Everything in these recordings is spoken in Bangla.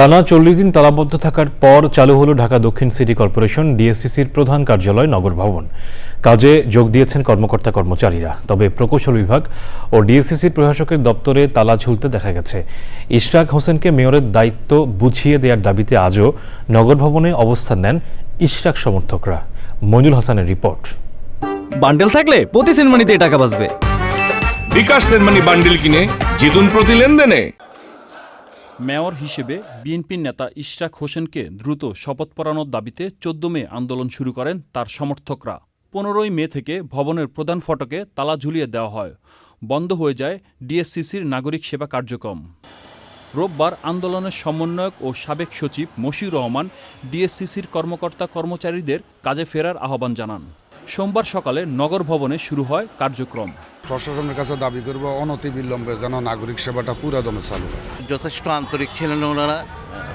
টানা চল্লিশ দিন তালাবদ্ধ থাকার পর চালু হলো ঢাকা দক্ষিণ সিটি কর্পোরেশন ডিএসসিসির প্রধান কার্যালয় নগর ভবন। কাজে যোগ দিয়েছেন কর্মকর্তা কর্মচারীরা। তবে প্রকৌশল বিভাগ ও ডিএসসিসির প্রশাসকের দপ্তরে তালা ঝুলতে দেখা গেছে। ইশরাক হোসেনকে মেয়রের দায়িত্ব বুঝিয়ে দেওয়ার দাবিতে আজও নগর ভবনে অবস্থান নেন ইশরাক সমর্থকরা। মঞ্জুল হাসানের রিপোর্ট। বান্ডেল থাকলে প্রতি সেনমানিতে টাকা বাঁচবে। বিকাশ সেনমানি বান্ডিল কিনে জিতুন প্রতি লেনদেনে। মেয়র হিসেবে বিএনপির নেতা ইশরাক হোসেনকে দ্রুত শপথ পড়ানোর দাবিতে চোদ্দ মে আন্দোলন শুরু করেন তার সমর্থকরা। পনেরোই মে থেকে ভবনের প্রধান ফটকে তালা ঝুলিয়ে দেওয়া হয়। বন্ধ হয়ে যায় ডিএসসিসির নাগরিক সেবা কার্যক্রম। রোববার আন্দোলনের সমন্বয়ক ও সাবেক সচিব মশিউর রহমান ডিএসসিসির কর্মকর্তা কর্মচারীদের কাজে ফেরার আহ্বান জানান। সোমবার সকালে নগর ভবনে শুরু হয় কার্যক্রম। প্রশাসনের কাছে দাবি করব অনতিবিলম্বে যেন নাগরিক সেবাটা পুরা দমে চালু হয়। যথেষ্ট আন্তরিক ছিলেন ওনারা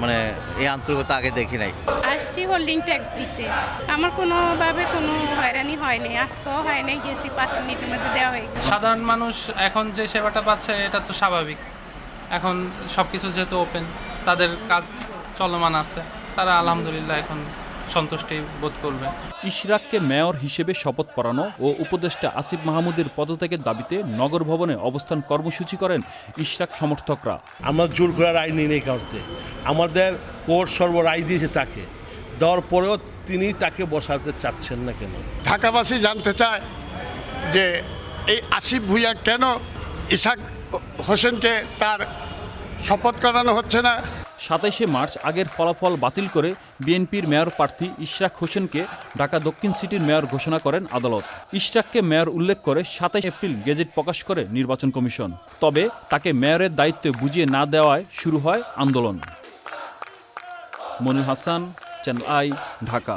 মানে এই আন্তরিকতা আগে দেখি নাই। আসছি হোল্ডিং ট্যাক্স দিতে। আমার কোনোভাবে কোনো হয়রানি হয়নি আজকেও হয়নি গেছি পাঁচ মিনিটের মধ্যে দেওয়া হয়ে গেছে। সাধারণ মানুষ এখন যে সেবাটা পাচ্ছে এটা তো স্বাভাবিক। এখন সব কিছু যেহেতু ওপেন তাদের কাজ চলমান আছে তারা আলহামদুলিল্লাহ এখন সন্তুষ্টি বোধ করবে। ইশরাককে মেয়র হিসেবে শপথ পড়ানো ও উপদেষ্টা আসিফ মাহমুদের পদত্যাগের দাবিতে নগর ভবনে অবস্থান কর্মসূচি করেন ইশরাক সমর্থকরা। আমরা জোর করে রায় নিই নেই কাউতে আমাদের কোর্ট সর্ব রায় দিয়েছে তাকে। দেওয়ার পরেও তিনি তাকে বসাতে চাচ্ছেন না কেন? ঢাকাবাসী জানতে চায় যে এই আসিফ ভুইয়া কেন ইসাক হোসেনকে তার শপথ করানো হচ্ছে না? সাতাইশে মার্চ আগের ফলাফল বাতিল করে বিএনপির মেয়র প্রার্থী ইশরাক হোসেনকে ঢাকা দক্ষিণ সিটির মেয়র ঘোষণা করেন আদালত। ইশরাককে মেয়র উল্লেখ করে সাতাইশ এপ্রিল গেজেট প্রকাশ করে নির্বাচন কমিশন। তবে তাকে মেয়রের দায়িত্ব বুঝিয়ে না দেওয়ায় শুরু হয় আন্দোলন। Monir Hasan, channel I, Dhaka.